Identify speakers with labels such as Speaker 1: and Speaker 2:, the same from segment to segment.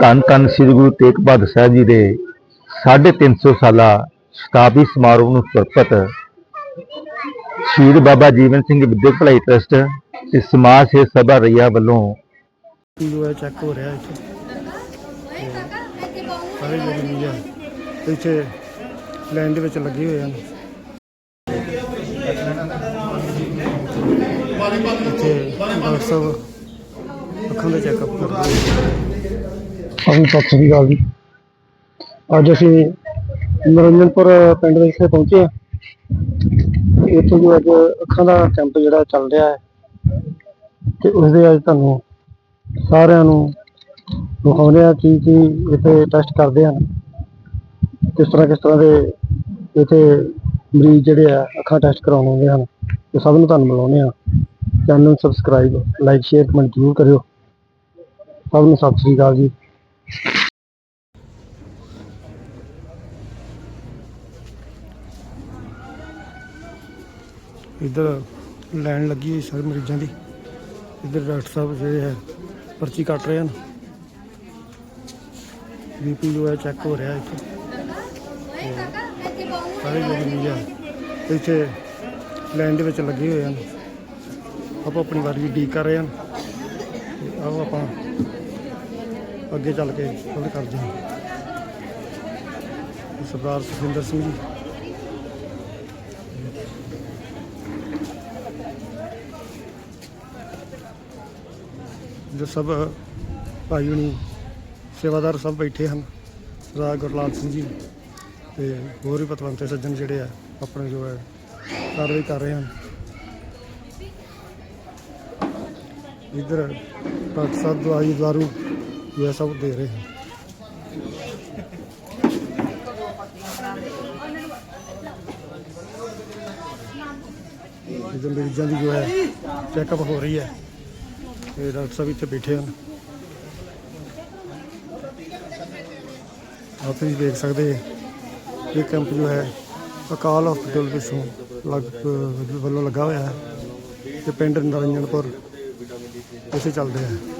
Speaker 1: ਧੰਨ ਧੰਨ ਸ੍ਰੀ ਗੁਰੂ ਤੇਗ ਬਹਾਦਰ ਸਾਹਿਬ ਜੀ ਦੇ 350 ਸਾਲਾ ਸ਼ਤਾਬਦੀ ਸਮਾਰੋਹ ਨੂੰ ਸਮਰਪਿਤ ਸ਼ਹੀਦ ਬਾਬਾ ਜੀਵਨ ਸਿੰਘ ਵਿਦਿਅਕ ਭਲਾਈ ਟਰਸਟ ਤੇ ਸਮਾਜ ਸੇਵਾ ਸਭਾ ਰਈਆ ਵੱਲੋਂ
Speaker 2: ਜੋ ਚੈੱਕ ਹੋ ਰਿਹਾ ਇੱਥੇ। ਸਾਰੇ ਜਿਹੜੇ ਮੀਡੀਆ ਇੱਥੇ ਲਾਈਨ ਦੇ ਵਿੱਚ ਲੱਗੇ ਹੋਏ ਹਨ। ਇੱਥੇ ਡਾਕਟਰ ਸਾਹਿਬ ਅੱਖਾਂ ਦਾ ਚੈੱਕਅਪ ਕਰਦੇ
Speaker 3: ਹਾਂਜੀ, ਸਤਿ ਸ੍ਰੀ ਅਕਾਲ ਜੀ। ਅੱਜ ਅਸੀਂ ਨਰਿੰਦਰਪੁਰ ਪਿੰਡ ਦੇ ਵਿਖੇ ਪਹੁੰਚੇ ਹਾਂ। ਇੱਥੇ ਜੋ ਅੱਜ ਅੱਖਾਂ ਦਾ ਕੈਂਪ ਜਿਹੜਾ ਚੱਲ ਰਿਹਾ ਹੈ। ਤੇ ਉਸ ਦੇ ਅੱਜ ਤੁਹਾਨੂੰ ਸਾਰਿਆਂ ਨੂੰ ਵਿਖਾਉਂਦੇ ਆ ਕੀ ਕੀ ਇੱਥੇ ਟੈਸਟ ਕਰਦੇ ਹਨ। ਕਿਸ ਤਰ੍ਹਾਂ ਕਿਸ ਤਰ੍ਹਾਂ ਦੇ ਇੱਥੇ ਮਰੀਜ਼ ਜਿਹੜੇ ਆ, ਅੱਖਾਂ ਟੈਸਟ ਕਰਾਉਣ ਆਉਂਦੇ ਹਨ। ਤੇ ਸਭ ਨੂੰ ਤੁਹਾਨੂੰ ਮਿਲਾਉਂਦੇ ਆ ਚੈਨਲ ਨੂੰ ਸਬਸਕ੍ਰਾਈਬ ਲਾਈਕ ਸ਼ੇਅਰ ਕਮੈਂਟ ਜ਼ਰੂਰ ਕਰਿਓ। ਸਭ ਨੂੰ ਸਤਿ ਸ੍ਰੀ ਅਕਾਲ ਜੀ।
Speaker 2: ਇੱਧਰ ਲਾਈਨ ਲੱਗੀ ਹੋਈ ਸਾਰੇ ਮਰੀਜ਼ਾਂ ਦੀ। ਇੱਧਰ ਡਾਕਟਰ ਸਾਹਿਬ ਜਿਹੜੇ ਹੈ, ਪਰਚੀ ਕੱਟ ਰਹੇ ਹਨ। ਬੀਪੀ ਜੋ ਹੈ ਚੈੱਕ ਹੋ ਰਿਹਾ ਇੱਥੇ। ਸਾਰੇ ਜਿਹੜੇ ਮਰੀਜ਼ ਆ, ਇੱਥੇ ਲਾਈਨ ਦੇ ਵਿੱਚ ਲੱਗੇ ਹੋਏ ਹਨ। ਆਪਾਂ ਆਪਣੀ ਵਾਰੀ ਡੀ ਕਰ ਰਹੇ ਹਨ। ਆਓ ਆਪਾਂ ਅੱਗੇ ਚੱਲ ਕੇ ਗੱਲ ਕਰਦੇ ਹਾਂ। ਸਰਦਾਰ ਸੁਖਿੰਦਰ ਸਿੰਘ ਜੀ। ਜੋ ਸਭ ਭਾਈ ਹੁਣੀ ਸੇਵਾਦਾਰ ਸਭ ਬੈਠੇ ਹਨ ਰਾਜ ਗੁਰਲਾਲ ਸਿੰਘ ਜੀ ਤੇ ਹੋਰ ਵੀ ਪਤਵੰਤੇ ਸੱਜਣ ਜਿਹੜੇ ਆ, ਆਪਣੇ ਜੋ ਹੈ, ਕਾਰਵਾਈ ਕਰ ਰਹੇ ਹਨ। ਇਧਰ ਡਾਕਟਰ ਸਾਹਿਬ ਦਵਾਈ ਦਾਰੂ ਇਹ ਸਭ ਦੇ ਰਹੇ ਹਨ ਇਧਰ ਮਰੀਜ਼ਾਂ ਦੀ ਜੋ ਹੈ ਚੈੱਕਅਪ ਹੋ ਰਹੀ ਹੈ ਤੇ ਡਾਕਟਰ ਸਾਹਿਬ ਇੱਥੇ ਬੈਠੇ ਹਨ। ਆਪ ਤੁਸੀਂ ਦੇਖ ਸਕਦੇ ਇਹ ਕੈਂਪ ਜੋ ਹੈ ਅਕਾਲ ਹਸਪੀਟਲ ਵਿੱਚੋਂ ਲੱਗ ਵੱਲੋਂ ਲੱਗਾ ਹੋਇਆ ਹੈ ਤੇ ਪਿੰਡ ਨਰਿੰਜਨਪੁਰ ਇੱਥੇ ਚੱਲਦੇ ਹੈ।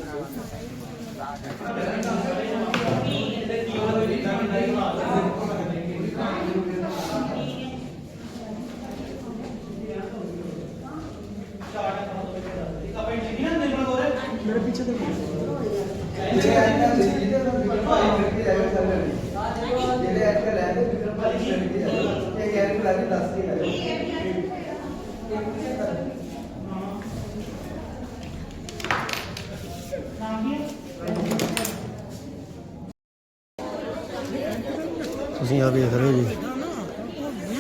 Speaker 2: ਤੁਸੀਂ ਆ ਵੇਖ ਰਹੇ ਹੋ ਜੀ।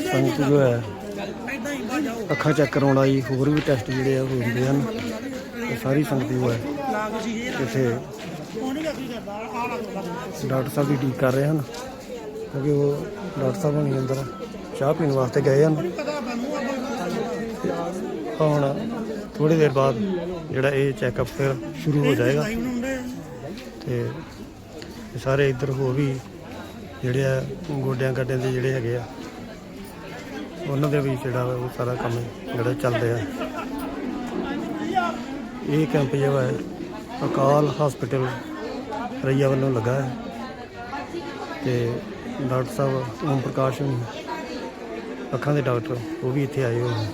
Speaker 2: ਸੰਗਤ ਜੋ ਹੈ ਅੱਖਾਂ ਚੈੱਕ ਕਰਾਉਣ ਆਈ, ਹੋਰ ਵੀ ਟੈਸਟ ਜਿਹੜੇ ਆ ਹੁੰਦੇ ਹਨ। ਤੇ ਸਾਰੀ ਸੰਗਤ ਜੋ ਹੈ ਇੱਥੇ ਡਾਕਟਰ ਸਾਹਿਬ ਦੀ ਡੀਕ ਕਰ ਰਹੇ ਹਨ। ਕਿਉਂਕਿ ਉਹ ਡਾਕਟਰ ਸਾਹਿਬ ਹੁਣੀ ਅੰਦਰ ਚਾਹ ਪੀਣ ਵਾਸਤੇ ਗਏ ਹਨ। ਹੁਣ ਥੋੜੀ ਦੇਰ ਬਾਅਦ ਜਿਹੜਾ ਇਹ ਚੈੱਕਅਪ ਫਿਰ ਸ਼ੁਰੂ ਹੋ ਜਾਏਗਾ। ਤੇ ਸਾਰੇ ਇੱਧਰ ਹੋ ਵੀ ਜਿਹੜੇ ਆ ਗੋਡਿਆਂ ਗੱਡਿਆਂ ਦੇ ਜਿਹੜੇ ਹੈਗੇ ਆ, ਉਹਨਾਂ ਦੇ ਵੀ ਜਿਹੜਾ ਵਾ ਉਹ ਸਾਰਾ ਕੰਮ ਜਿਹੜਾ ਚੱਲ ਰਿਹਾ ਇਹ ਕੈਂਪ ਜਿਹੜਾ ਹੈ ਅਕਾਲ ਹਸਪੀਟਲ ਰਈਆ ਵੱਲੋਂ ਲੱਗਾ ਹੈ ਤੇ ਡਾਕਟਰ ਸਾਹਿਬ ਓਮ ਪ੍ਰਕਾਸ਼ ਅੱਖਾਂ ਦੇ ਡਾਕਟਰ, ਉਹ ਵੀ ਇੱਥੇ ਆਏ ਹੋਏ ਨੇ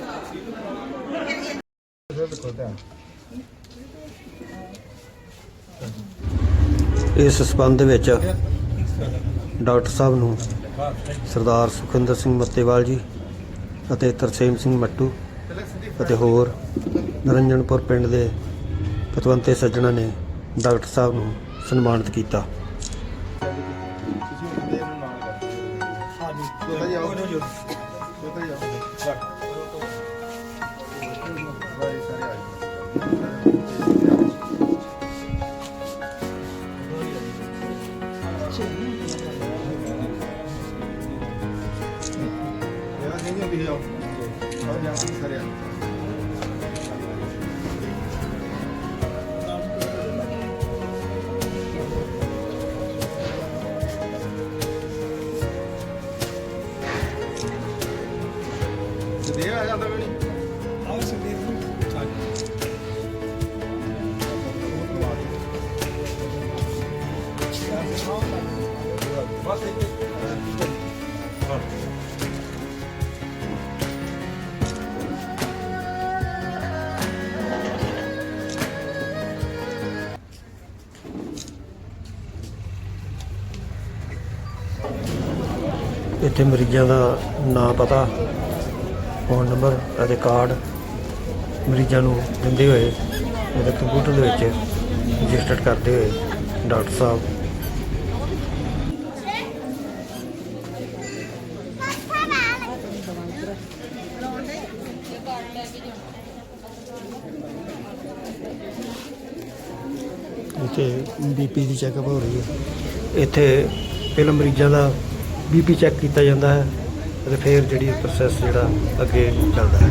Speaker 2: ਇਸ ਸਬੰਧ ਵਿੱਚ ਡਾਕਟਰ ਸਾਹਿਬ ਨੂੰ ਸਰਦਾਰ ਸੁਖਿੰਦਰ ਸਿੰਘ ਮੱਤੇਵਾਲ ਜੀ ਅਤੇ ਤਰਸੇਮ ਸਿੰਘ ਮੱਟੂ ਅਤੇ ਹੋਰ ਨਰੰਜਨਪੁਰ ਪਿੰਡ ਦੇ ਪਤਵੰਤੇ ਸੱਜਣਾ ਨੇ ਡਾਕਟਰ ਸਾਹਿਬ ਨੂੰ ਸਨਮਾਨਿਤ ਕੀਤਾ। ਹਾਂਜੀ। ਇੱਥੇ ਮਰੀਜ਼ਾਂ ਦਾ ਨਾਂ ਪਤਾ ਫੋਨ ਨੰਬਰ ਅਤੇ ਕਾਰਡ ਮਰੀਜ਼ਾਂ ਨੂੰ ਦਿੰਦੇ ਹੋਏ ਇਹਦੇ ਕੰਪਿਊਟਰ ਦੇ ਵਿੱਚ ਰਜਿਸਟਰਡ ਕਰਦੇ ਹੋਏ ਡਾਕਟਰ ਸਾਹਿਬ। ਇੱਥੇ ਬੀਪੀ ਦੀ ਚੈੱਕਅਪ ਹੋ ਰਹੀ ਹੈ। ਇੱਥੇ ਪਹਿਲਾਂ ਮਰੀਜ਼ਾਂ ਦਾ ਬੀਪੀ ਚੈੱਕ ਕੀਤਾ ਜਾਂਦਾ ਹੈ ਅਤੇ ਫਿਰ ਜਿਹੜੀ ਪ੍ਰੋਸੈਸ ਜਿਹੜਾ ਅੱਗੇ ਚੱਲਦਾ ਹੈ।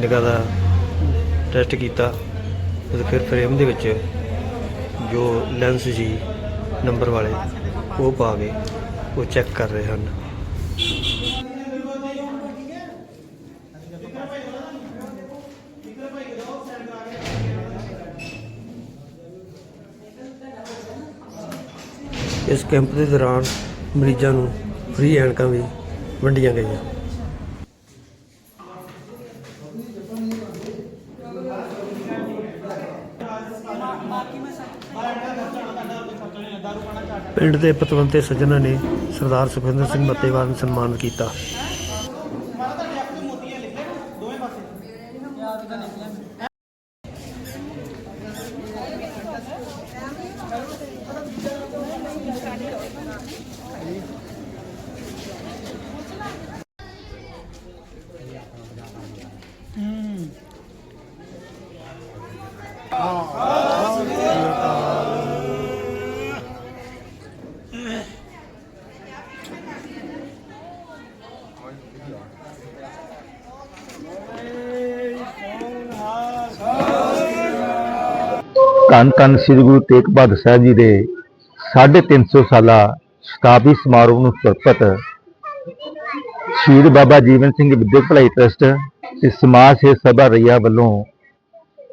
Speaker 2: ਨਿਗਾਹ ਦਾ ਟੈਸਟ ਕੀਤਾ ਤੇ ਫਿਰ ਫਰੇਮ ਦੇ ਵਿੱਚ ਜੋ ਲੈਂਸ ਜੀ ਨੰਬਰ ਵਾਲੇ, ਉਹ ਪਾ ਕੇ ਉਹ ਚੈੱਕ ਕਰ ਰਹੇ ਹਨ। ਇਸ ਕੈਂਪ ਦੇ ਦੌਰਾਨ ਮਰੀਜ਼ਾਂ ਨੂੰ ਫ੍ਰੀ ਐਨਕਾਂ ਵੀ ਵੰਡੀਆਂ ਗਈਆਂ। ਪਿੰਡ ਦੇ ਪਤਵੰਤੇ ਸੱਜਣਾਂ ਨੇ ਸਰਦਾਰ ਸੁਖਵਿੰਦਰ ਸਿੰਘ ਮੱਤੇਵਾਲ ਨੂੰ ਸਨਮਾਨਿਤ ਕੀਤਾ।
Speaker 1: ਧੰਨ ਧੰਨ ਸ੍ਰੀ ਗੁਰੂ ਤੇਗ ਬਹਾਦਰ ਸਾਹਿਬ ਜੀ ਦੇ 350 ਸਾਲਾ ਸ਼ਤਾਬਦੀ ਸਮਾਰੋਹ ਨੂੰ ਸਮਰਪਿਤ ਸ਼ਹੀਦ ਬਾਬਾ ਜੀਵਨ ਸਿੰਘ ਵਿਦਿਅਕ ਭਲਾਈ ਟਰਸਟ ਤੇ ਸਮਾਜ ਸੇਵਾ ਸਭਾ ਰਈਆ ਵੱਲੋਂ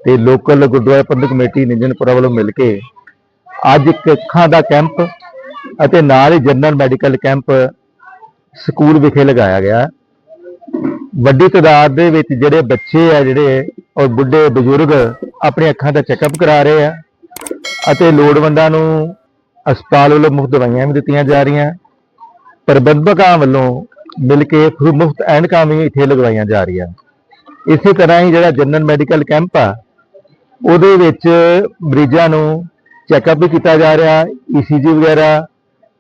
Speaker 1: ਤੇ ਲੋਕਲ ਗੁਰਦੁਆਰਾ ਪ੍ਰਬੰਧਕ ਕਮੇਟੀ ਨਿੰਜਨਪੁਰਾ ਵੱਲੋਂ ਮਿਲ ਕੇ ਅੱਜ ਇੱਕ ਅੱਖਾਂ ਦਾ ਕੈਂਪ ਅਤੇ ਨਾਲ ਹੀ ਜਨਰਲ ਮੈਡੀਕਲ ਕੈਂਪ ਸਕੂਲ ਵਿਖੇ ਲਗਾਇਆ ਗਿਆ। ਵੱਡੀ ਤਾਦਾਦ ਦੇ ਵਿੱਚ ਜਿਹੜੇ ਬੱਚੇ ਆ, ਜਿਹੜੇ ਔਰ ਬੁੱਢੇ ਬਜ਼ੁਰਗ ਆਪਣੀ ਅੱਖਾਂ ਦਾ ਚੈੱਕਅਪ ਕਰਾ ਰਹੇ ਆ ਅਤੇ ਲੋੜਵੰਦਾਂ ਨੂੰ ਹਸਪਤਾਲ ਵੱਲੋਂ ਮੁਫਤ ਦਵਾਈਆਂ ਵੀ ਦਿੱਤੀਆਂ ਜਾ ਰਹੀਆਂ। ਪ੍ਰਬੰਧਕਾਂ ਵੱਲੋਂ ਮਿਲ ਕੇ ਮੁਫਤ ਐਨਕਾਂ ਵੀ ਇੱਥੇ ਲਗਵਾਈਆਂ ਜਾ ਰਹੀਆਂ। ਇਸੇ ਤਰ੍ਹਾਂ ਹੀ ਜਿਹੜਾ ਜਨਰਲ ਮੈਡੀਕਲ ਕੈਂਪ ਆ, ਉਹਦੇ ਵਿੱਚ ਮਰੀਜ਼ਾਂ ਨੂੰ ਚੈੱਕਅਪ ਵੀ ਕੀਤਾ ਜਾ ਰਿਹਾ ਈਸੀਜੀ ਵਗੈਰਾ,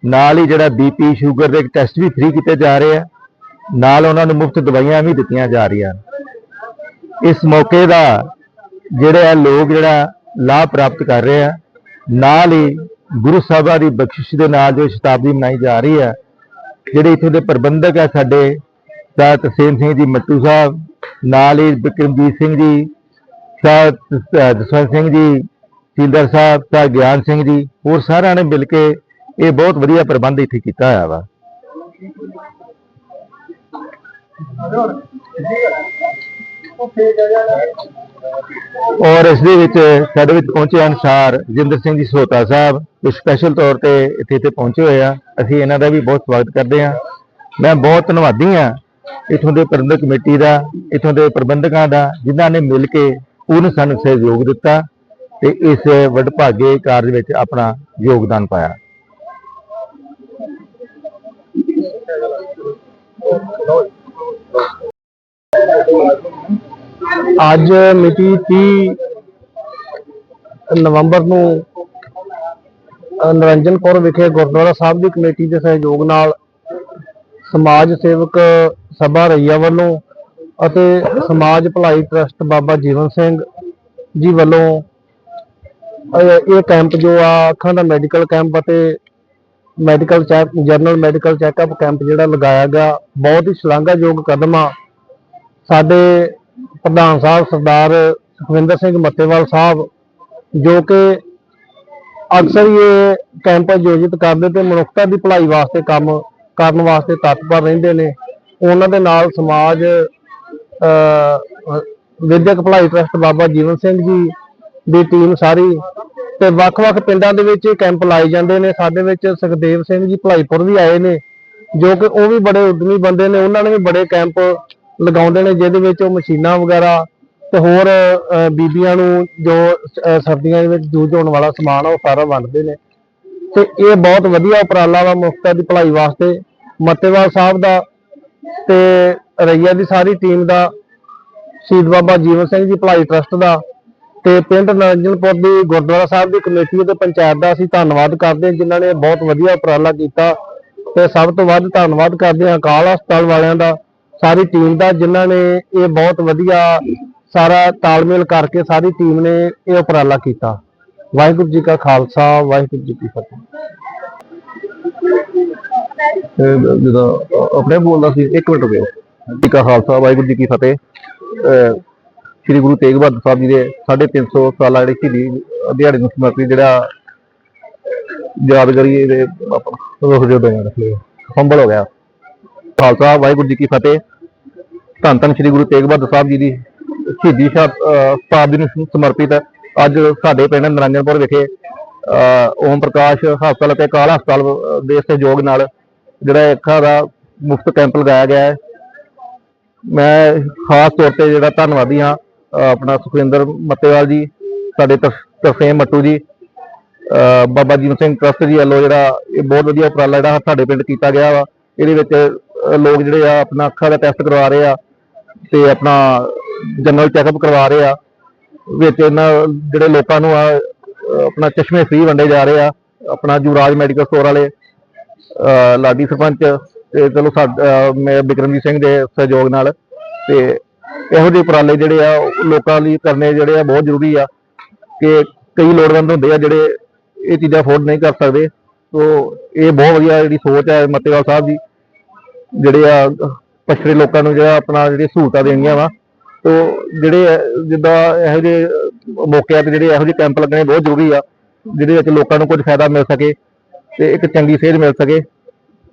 Speaker 1: ਨਾਲ ਹੀ ਜਿਹੜਾ ਬੀਪੀ ਸ਼ੂਗਰ ਦੇ ਟੈਸਟ ਵੀ ਫ੍ਰੀ ਕੀਤੇ ਜਾ ਰਹੇ ਆ। ਨਾਲ ਉਹਨਾਂ ਨੂੰ ਮੁਫਤ ਦਵਾਈਆਂ ਵੀ ਦਿੱਤੀਆਂ ਜਾ ਰਹੀਆਂ ਇਸ ਮੌਕੇ ਦਾ ਜਿਹੜੇ ਆ ਲੋਕ ਜਿਹੜਾ ਲਾਭ ਪ੍ਰਾਪਤ ਕਰ ਰਹੇ ਆ, ਨਾਲ ਹੀ ਗੁਰੂ ਸਾਹਿਬਾਂ ਦੀ ਬਖਸ਼ਿਸ਼ ਦੇ ਨਾਲ ਜੋ ਸ਼ਤਾਬਦੀ ਮਨਾਈ ਜਾ ਰਹੀ ਹੈ ਜਿਹੜੇ ਇੱਥੇ ਦੇ ਪ੍ਰਬੰਧਕ ਆ ਸਾਡੇ ਦਾ ਤਸੀਮ ਸਿੰਘ ਜੀ, ਮੱਟੂ ਸਾਹਿਬ, ਨਾਲ ਹੀ ਬਿਕਰਮਜੀਤ ਸਿੰਘ ਜੀ ਸਾਹਿਬ ਜਸਵੰਤ ਸਿੰਘ ਜੀ, ਸੀਲਦਰ ਸਾਹਿਬ ਸਾਹਿਬ ਗਿਆਨ ਸਿੰਘ ਜੀ, ਹੋਰ ਸਾਰਿਆਂ ਨੇ ਮਿਲ ਕੇ ਇਹ ਬਹੁਤ ਵਧੀਆ ਪ੍ਰਬੰਧ ਇੱਥੇ ਕੀਤਾ ਹੋਇਆ ਵਾ। ਔਰ ਇਸ ਦੇ ਵਿੱਚ ਸਾਡੇ ਵਿੱਚ ਪਹੁੰਚੇ ਅਨਸਾਰ ਜਿੰਦਰ ਸਿੰਘ ਜੀ ਸੋਤਾ ਸਾਹਿਬ, ਜੋ ਸਪੈਸ਼ਲ ਤੌਰ ਤੇ ਇੱਥੇ ਇੱਥੇ ਪਹੁੰਚੇ ਹੋਏ ਆ। ਅਸੀਂ ਇਹਨਾਂ ਦਾ ਵੀ ਬਹੁਤ ਸਵਾਗਤ ਕਰਦੇ ਹਾਂ। ਮੈਂ ਬਹੁਤ ਧੰਨਵਾਦੀ ਹਾਂ ਇਥੋਂ ਦੇ ਪ੍ਰਬੰਧਕ ਕਮੇਟੀ ਦਾ, ਇਥੋਂ ਦੇ ਪ੍ਰਬੰਧਕਾਂ ਦਾ, ਜਿਨ੍ਹਾਂ ਨੇ ਮਿਲ ਕੇ ਪੂਰਨ ਸਾਨੂੰ ਸਹਿਯੋਗ ਦਿੱਤਾ ਤੇ ਇਸ ਵਡਭਾਗੇ ਕਾਰਜ ਵਿੱਚ ਆਪਣਾ ਯੋਗਦਾਨ ਪਾਇਆ।
Speaker 4: ਅੱਜ ਮਿਤੀ 30 ਨਵੰਬਰ ਨੂੰ ਅ, ਕੌਰ ਵਿਖੇ ਗੁਰਦੁਆਰਾ ਸਾਹਿਬ ਦੀ ਕਮੇਟੀ ਦੇ ਸਹਿਯੋਗ ਨਾਲ ਸਮਾਜ ਸੇਵਕ ਸਭਾ ਰਈਆ ਵੱਲੋਂ ਅਤੇ ਸਮਾਜ ਭਲਾਈ ਟਰਸਟ ਬਾਬਾ ਜੀਵਨ ਸਿੰਘ ਜੀ ਵੱਲੋਂ ਇਹ ਇਹ ਕੈਂਪ ਜੋ ਆ ਅੱਖਾਂ ਦਾ ਮੈਡੀਕਲ ਕੈਂਪ ਅਤੇ medical check general medical checkup camp ਜਿਹੜਾ ਲਗਾਇਆ ਗਿਆ ਬਹੁਤ ਹੀ ਸ਼ਲਾਘਾਯੋਗ ਕਦਮ ਆ। ਸਾਡੇ ਪ੍ਰਧਾਨ ਸਾਹਿਬ ਸਰਦਾਰ ਸੁਖਵਿੰਦਰ ਸਿੰਘ ਮੱਤੇਵਾਲ ਸਾਹਿਬ ਜੋ ਕਿ ਅਕਸਰ ਹੀ ਇਹ ਕੈਂਪ ਆਯੋਜਿਤ ਕਰਦੇ ਤੇ ਮਨੁੱਖਤਾ ਦੀ ਭਲਾਈ ਵਾਸਤੇ ਕੰਮ ਕਰਨ ਵਾਸਤੇ ਤਤਪਰ ਰਹਿੰਦੇ ਨੇ। ਉਹਨਾਂ ਦੇ ਨਾਲ ਸਮਾਜ ਅਹ, ਵਿਦਿਅਕ ਭਲਾਈ ਟਰਸਟ ਬਾਬਾ ਜੀਵਨ ਸਿੰਘ ਜੀ ਦੀ ਟੀਮ ਸਾਰੀ ਤੇ ਵੱਖ-ਵੱਖ ਪਿੰਡਾਂ ਦੇ ਵਿੱਚ ਇਹ ਕੈਂਪ ਲਾਏ ਜਾਂਦੇ ਨੇ। ਸਾਡੇ ਵਿੱਚ ਸੁਖਦੇਵ ਸਿੰਘ ਜੀ ਭਲਾਈਪੁਰ ਵੀ ਆਏ ਨੇ ਜੋ ਕਿ ਉਹ ਵੀ ਬੜੇ ਉਦਮੀ ਬੰਦੇ ਨੇ। ਉਹਨਾਂ ਨੇ ਵੀ ਬੜੇ ਕੈਂਪ ਲਗਾਉਂਦੇ ਨੇ, ਜਿਹਦੇ ਵਿੱਚ ਉਹ ਮਸ਼ੀਨਾਂ ਵਗੈਰਾ ਤੇ ਹੋਰ ਬੀਬੀਆਂ ਨੂੰ ਜੋ ਸਰਦੀਆਂ ਦੇ ਵਿੱਚ ਯੂਜ਼ ਹੋਣ ਵਾਲਾ ਸਮਾਨ ਆ, ਉਹ ਸਾਰਾ ਵੰਡਦੇ ਨੇ। ਤੇ ਇਹ ਬਹੁਤ ਵਧੀਆ ਉਪਰਾਲਾ ਵਾ ਮੁਫਤਾਂ ਦੀ ਭਲਾਈ ਵਾਸਤੇ। ਮੱਤੇਵਾਲ ਸਾਹਿਬ ਦਾ ਤੇ ਰਈਆ ਦੀ ਸਾਰੀ ਟੀਮ ਦਾ, ਸ਼ਹੀਦ ਬਾਬਾ ਜੀਵਨ ਸਿੰਘ ਜੀ ਭਲਾਈ ਟਰਸਟ ਦਾ ਤੇ ਪਿੰਡ ਨਰਿੰਜਨਪੁਰ ਦੀ ਗੁਰਦੁਆਰਾ ਸਾਹਿਬ ਦੀ ਕਮੇਟੀ ਤੇ ਪੰਚਾਇਤ ਦਾ ਅਸੀਂ ਧੰਨਵਾਦ ਕਰਦੇ ਹਾਂ, ਜਿਨ੍ਹਾਂ ਨੇ ਬਹੁਤ ਵਧੀਆ ਉਪਰਾਲਾ ਕੀਤਾ। ਤੇ ਸਭ ਤੋਂ ਵੱਧ ਧੰਨਵਾਦ ਕਰਦੇ ਹਾਂ ਅਕਾਲ ਹਸਪਤਾਲ ਵਾਲਿਆਂ ਦਾ ਸਾਰੀ ਟੀਮ ਦਾ ਜਿਨ੍ਹਾਂ ਨੇ ਇਹ ਬਹੁਤ ਵਧੀਆ ਸਾਰਾ ਤਾਲਮੇਲ ਕਰਕੇ ਸਾਰੀ ਟੀਮ ਨੇ ਇਹ ਉਪਰਾਲਾ ਕੀਤਾ। ਵਾਹਿਗੁਰੂ ਜੀ ਕਾ ਖਾਲਸਾ, ਵਾਹਿਗੁਰੂ ਜੀ ਕੀ ਫਤਿਹ।
Speaker 1: ਜਦੋਂ ਆਪਣੇ ਬੋਲਦਾ ਸੀ, ਇੱਕ ਮਿੰਟ ਰੁਕਿਓ ਜੀ ਕਾ ਖਾਲਸਾ, ਵਾਹਿਗੁਰੂ ਜੀ ਕੀ ਫਤਿਹ। ਅਹ ਸ੍ਰੀ ਗੁਰੂ ਤੇਗ ਬਹਾਦਰ ਸਾਹਿਬ ਜੀ ਦੇ 350 ਸਾਲਾ ਜਿਹੜੀ ਸ਼ਹੀਦੀ ਦਿਹਾੜੇ ਨੂੰ ਸਮਰਪਿਤ ਜਿਹੜਾ ਯਾਦਗਾਰੀ ਦੇ ਆਪਣਾ ਰੁਕ ਜਿਓ ਦੋ ਮਿੰਟ ਫੰਬਲ ਹੋ ਗਿਆ। ਖਾਲਸਾ, ਵਾਹਿਗੁਰੂ ਜੀ ਕੀ ਫਤਿਹ। ਧੰਨ ਧੰਨ ਸ੍ਰੀ ਗੁਰੂ ਤੇਗ ਬਹਾਦਰ ਸਾਹਿਬ ਜੀ ਦੀ ਸ਼ਹੀਦੀ ਸ਼ਾ- ਅਹ, ਸ਼ਤਾਬਦੀ ਨੂੰ ਸਮਰਪਿਤ ਅੱਜ ਸਾਡੇ ਪਿੰਡ ਨਰਿੰਜਨਪੁਰ ਵਿਖੇ, ਅਹ, ਓਮ ਪ੍ਰਕਾਸ਼ ਹਸਪਤਾਲ ਅਤੇ ਕਾਲ ਹਸਪਤਾਲ ਦੇ ਸਹਿਯੋਗ ਨਾਲ ਜਿਹੜਾ ਅੱਖਾਂ ਦਾ ਮੁਫਤ ਕੈਂਪ ਲਗਾਇਆ ਗਿਆ ਹੈ। ਮੈਂ ਖਾਸ ਤੌਰ ਤੇ ਜਿਹੜਾ ਧੰਨਵਾਦੀ ਹਾਂ ਆਪਣਾ ਸੁਖਵਿੰਦਰ ਮੱਤੇਵਾਲ ਜੀ, ਸਾਡੇ ਤਰ- ਤਰਸੇਮ ਮੱਟੂ ਜੀ, ਅਹ, ਬਾਬਾ ਜੀਵਨ ਸਿੰਘ ਟਰਸਟ ਜੀ ਵੱਲੋਂ ਜਿਹੜਾ ਇਹ ਬਹੁਤ ਵਧੀਆ ਉਪਰਾਲਾ ਜਿਹੜਾ ਸਾਡੇ ਪਿੰਡ ਕੀਤਾ ਗਿਆ ਵਾ, ਇਹਦੇ ਵਿੱਚ ਲੋਕ ਜਿਹੜੇ ਆ ਆਪਣਾ ਅੱਖਾਂ ਦਾ ਟੈਸਟ ਕਰਵਾ ਰਹੇ ਆ ਤੇ ਆਪਣਾ ਜਨਰਲ ਚੈੱਕਅਪ ਕਰਵਾ ਰਹੇ ਆ, ਵਿੱਚ ਇਹਨਾਂ ਜਿਹੜੇ ਲੋਕਾਂ ਨੂੰ ਆ ਆਪਣਾ ਚਸ਼ਮੇ ਫ੍ਰੀ ਵੰਡੇ ਜਾ ਰਹੇ ਆ, ਆਪਣਾ ਜੁਰਾਜ ਮੈਡੀਕਲ ਸਟੋਰ ਵਾਲੇ, ਅਹ ਲਾਡੀ ਸਰਪੰਚ ਤੇ ਚਲੋ ਸਾਡਾ ਮੈਂ ਬਿਕਰਮਜੀਤ ਸਿੰਘ ਦੇ ਸਹਿਯੋਗ ਨਾਲ ਤੇ ਇਹੋ ਜਿਹੇ ਉਪਰਾਲੇ ਜਿਹੜੇ ਆ ਲੋਕਾਂ ਲਈ ਕਰਨੇ ਜਿਹੜੇ ਆ ਬਹੁਤ ਜ਼ਰੂਰੀ ਆ ਕਿ ਕਈ ਲੋੜਵੰਦ ਹੁੰਦੇ ਆ ਜਿਹੜੇ ਇਹ ਚੀਜ਼ਾਂ ਅਫੋਰਡ ਨਹੀਂ ਕਰ ਸਕਦੇ। ਸੋ ਇਹ ਬਹੁਤ ਵਧੀਆ ਜਿਹੜੀ ਸੋਚ ਹੈ ਮੱਤੇਵਾਲ ਸਾਹਿਬ ਦੀ। ਜਿਹੜੇ ਆ, ਪਛੜੇ ਲੋਕਾਂ ਨੂੰ ਜਿਹੜਾ ਆਪਣਾ ਜਿਹੜੀ ਸਹੂਲਤਾਂ ਦੇਣੀਆਂ ਵਾ, ਤੋ ਜਿਹੜੇ ਜਿੱਦਾਂ ਇਹੋ ਜਿਹੇ ਮੌਕਿਆਂ ਤੇ ਜਿਹੜੇ ਇਹੋ ਜਿਹੇ ਕੈਂਪ ਲੱਗਣੇ ਬਹੁਤ ਜ਼ਰੂਰੀ ਆ, ਜਿਹਦੇ ਵਿੱਚ ਲੋਕਾਂ ਨੂੰ ਕੁਝ ਫਾਇਦਾ ਮਿਲ ਸਕੇ ਤੇ ਇੱਕ ਚੰਗੀ ਸੇਧ ਮਿਲ ਸਕੇ।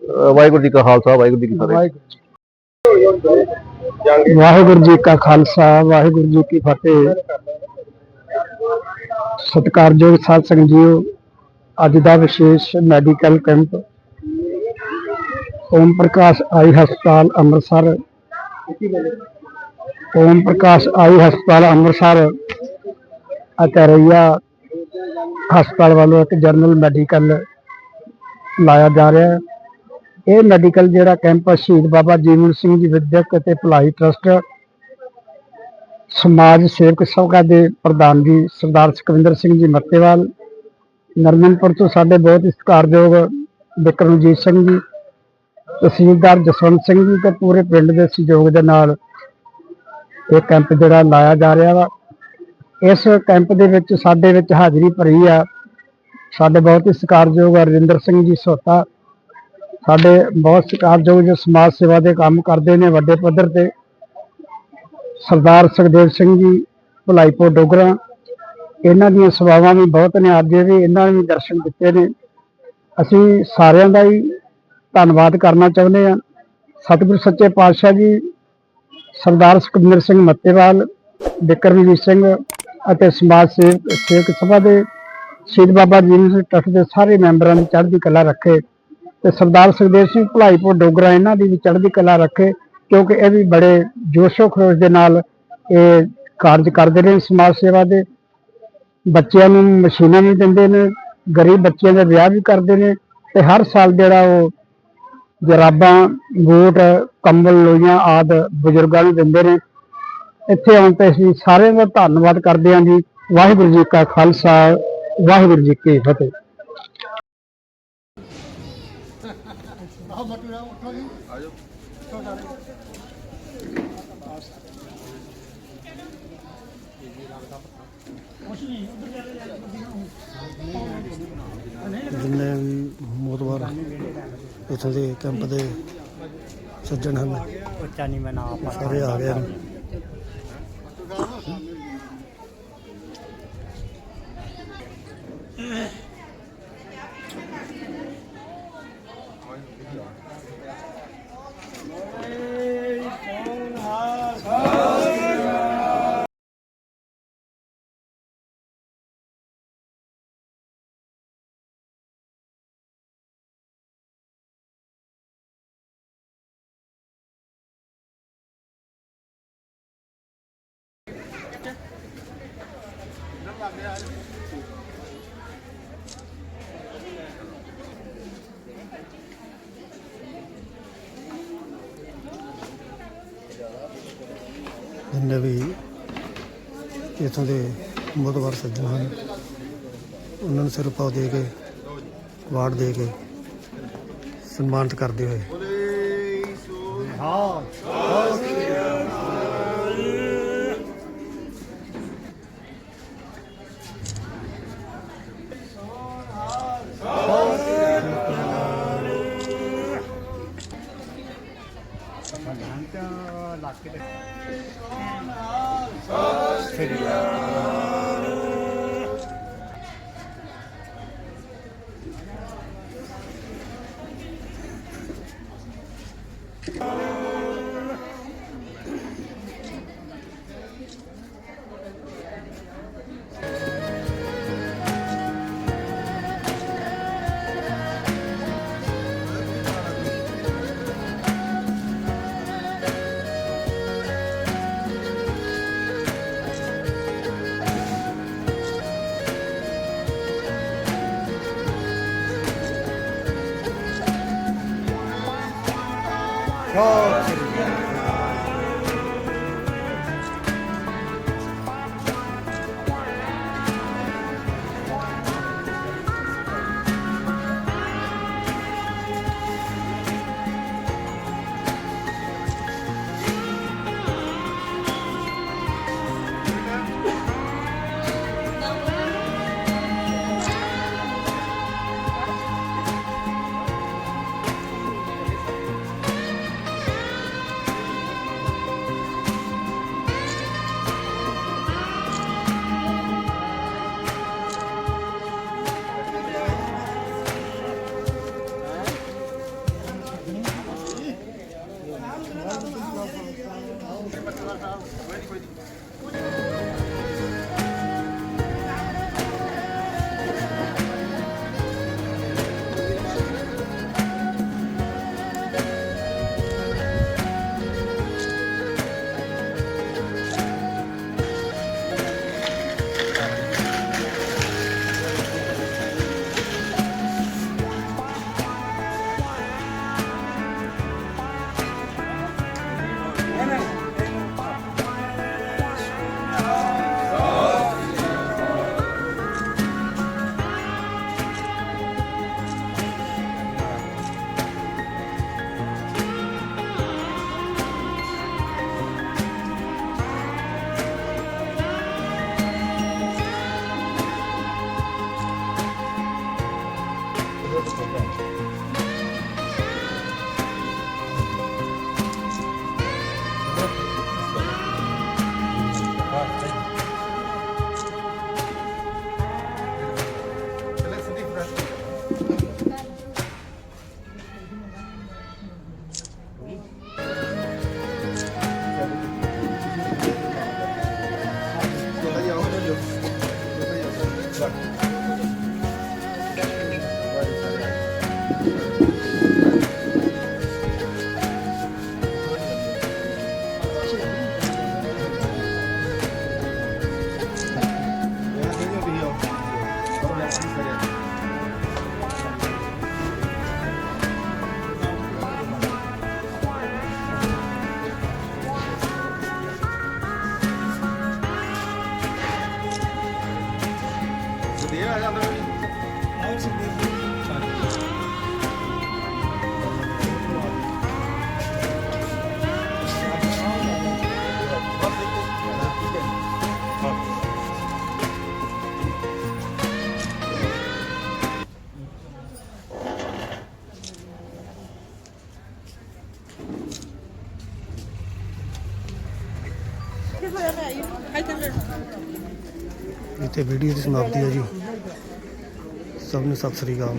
Speaker 1: ਵਾਹਿਗੁਰੂ ਜੀ ਕਾ ਖਾਲਸਾ, ਵਾਹਿਗੁਰੂ ਜੀ ਕੀ ਫਤਿਹ।
Speaker 4: ਵਾਹਿਗੁਰੂ ਜੀ ਕਾ ਖਾਲਸਾ, ਵਾਹਿਗੁਰੂ ਜੀ ਕੀ ਫਤਿਹ। ਸਤਿਕਾਰਯੋਗ ਸਾਧ ਸੰਗਤ ਜੀਓ, ਅੱਜ ਦਾ ਵਿਸ਼ੇਸ਼ medical camp Om Prakash eye ਹਸਪਤਾਲ ਅੰਮ੍ਰਿਤਸਰ। ਓਮ ਪ੍ਰਕਾਸ਼ ਆਈ ਹਸਪਤਾਲ ਅੰਮ੍ਰਿਤਸਰ ਅਤੇ ਰਈਆ ਹਸਪਤਾਲ ਵੱਲੋਂ ਇੱਕ ਜਨਰਲ ਮੈਡੀਕਲ ਲਾਇਆ ਜਾ ਰਿਹਾ ਹੈ। ਇਹ ਮੈਡੀਕਲ ਜਿਹੜਾ ਕੈਂਪ ਸ਼ਹੀਦ ਬਾਬਾ ਜੀਵਨ ਸਿੰਘ ਜੀ ਵਿਦਿਅਕ ਅਤੇ ਭਲਾਈ ਟਰਸਟ ਸਮਾਜ ਸੇਵਕ ਸਭਾ ਦੇ ਪ੍ਰਧਾਨ ਜੀ ਸਰਦਾਰ ਸੁਖਵਿੰਦਰ ਸਿੰਘ ਜੀ ਮੱਤੇਵਾਲ, ਨਰਮਨਪੁਰ ਤੋਂ ਸਾਡੇ ਬਹੁਤ ਸਤਿਕਾਰਯੋਗ ਬਿਕਰਮਜੀਤ ਸਿੰਘ ਜੀ ਤਹਿਸੀਲਦਾਰ ਜਸਵੰਤ ਸਿੰਘ ਜੀ ਤੇ ਪੂਰੇ ਪਿੰਡ ਦੇ ਸਹਿਯੋਗ ਦੇ ਨਾਲ ਇਹ ਕੈਂਪ ਜਿਹੜਾ ਲਾਇਆ ਜਾ ਰਿਹਾ ਵਾ। ਇਸ ਕੈਂਪ ਦੇ ਵਿੱਚ ਸਾਡੇ ਵਿੱਚ ਹਾਜ਼ਰੀ ਭਰੀ ਆ। ਸਾਡੇ ਬਹੁਤ ਹੀ ਸਤਿਕਾਰਯੋਗ ਰਜਿੰਦਰ ਸਿੰਘ ਜੀ ਸੋਤਾ। ਸਾਡੇ ਬਹੁਤ ਸਤਿਕਾਰਯੋਗ ਜੋ ਸਮਾਜ ਸੇਵਾ ਦੇ ਕੰਮ ਕਰਦੇ ਨੇ ਵੱਡੇ ਪੱਧਰ ਤੇ। ਸਰਦਾਰ ਸੁਖਦੇਵ ਸਿੰਘ ਜੀ, ਭਲਾਈਪੁਰ ਡੋਗਰਾ। ਇਹਨਾਂ ਦੀਆਂ ਸੇਵਾਵਾਂ ਵੀ ਬਹੁਤ ਨੇ। ਅੱਜ ਵੀ ਇਹਨਾਂ ਨੇ ਵੀ ਦਰਸ਼ਨ ਦਿੱਤੇ ਨੇ। ਅਸੀਂ ਸਾਰਿਆਂ ਦਾ ਹੀ ਧੰਨਵਾਦ ਕਰਨਾ ਚਾਹੁੰਦੇ ਹਾਂ। ਸਤਿਗੁਰ ਸੱਚੇ ਪਾਤਸ਼ਾਹ ਜੀ, ਸਰਦਾਰ ਸੁਖਵਿੰਦਰ ਸਿੰਘ ਮੱਤੇਵਾਲ, ਬਿਕਰਮਜੀਤ ਸਿੰਘ ਅਤੇ ਸਮਾਜ ਸੇਵਕ ਸੇਵਕ ਸਭਾ ਦੇ ਸ਼ਹੀਦ ਬਾਬਾ ਜੀ ਸਿੰਘ ਟਰਸਟ ਦੇ ਸਾਰੇ ਮੈਂਬਰਾਂ ਦੀ ਚੜ੍ਹਦੀ ਕਲਾ ਰੱਖੇ ਤੇ ਸਰਦਾਰ ਸੁਖਦੇਵ ਸਿੰਘ ਭਲਾਈਪੁਰ ਡੋਗਰਾ ਇਹਨਾਂ ਦੀ ਵੀ ਚੜ੍ਹਦੀ ਕਲਾ ਰੱਖੇ ਕਿਉਂਕਿ ਇਹ ਵੀ ਬੜੇ ਜੋਸ਼ੋ ਖਰੋਸ਼ ਦੇ ਨਾਲ ਇਹ ਕਾਰਜ ਕਰਦੇ ਨੇ ਸਮਾਜ ਸੇਵਾ ਦੇ। ਬੱਚਿਆਂ ਨੂੰ ਮਸ਼ੀਨਾਂ ਵੀ ਦਿੰਦੇ ਨੇ, ਗਰੀਬ ਬੱਚਿਆਂ ਦੇ ਵਿਆਹ ਵੀ ਕਰਦੇ ਨੇ ਤੇ ਹਰ ਸਾਲ ਜਿਹੜਾ ਉਹ ਜਰਾਬਾਂ ਬੂਟ ਕੰਬਲ ਲੋਈਆਂ ਆਦ ਬਜ਼ੁਰਗਾਂ ਨੂੰ ਦਿੰਦੇ ਨੇ, ਇੱਥੇ ਆਉਣ ਤੇ ਅਸੀਂ ਸਾਰਿਆਂ ਦਾ ਧੰਨਵਾਦ ਕਰਦੇ ਹਾਂ ਜੀ। ਵਾਹਿਗੁਰੂ ਜੀ ਕਾ ਖਾਲਸਾ, ਵਾਹਿਗੁਰੂ ਜੀ ਕੀ ਫਤਿਹ
Speaker 2: ਜਿੰਨੇ ਵੀ ਮੋਤਵਾਰ ਇੱਥੋਂ ਦੇ ਕੈਂਪ ਦੇ ਸੱਜਣ ਹਨ।
Speaker 5: ਉੱਚਾ ਨਹੀਂ ਮੈਂ ਨਾ ਪਾ
Speaker 2: ਸਾਰੇ ਆ ਗਏ ਹਨ। ਜਿੰਨੇ ਵੀ ਇੱਥੋਂ ਦੇ ਮੋਤਵਾਰ ਸੱਜਣ ਹਨ ਉਹਨਾਂ ਨੂੰ ਸਿਰ ਪਾਉ ਦੇ ਕੇ ਵਾਰਡ ਦੇ ਕੇ ਸਨਮਾਨਿਤ ਕਰਦੇ ਹੋਏ। ਸ੍ਰੀ ਰਾਮ Oh. ਇੱਥੇ ਵੀਡੀਓ ਦੀ ਸਮਾਪਤੀ ਹੈ ਜੀ। ਸਭ ਨੂੰ ਸਤਿ ਸ੍ਰੀ ਅਕਾਲ।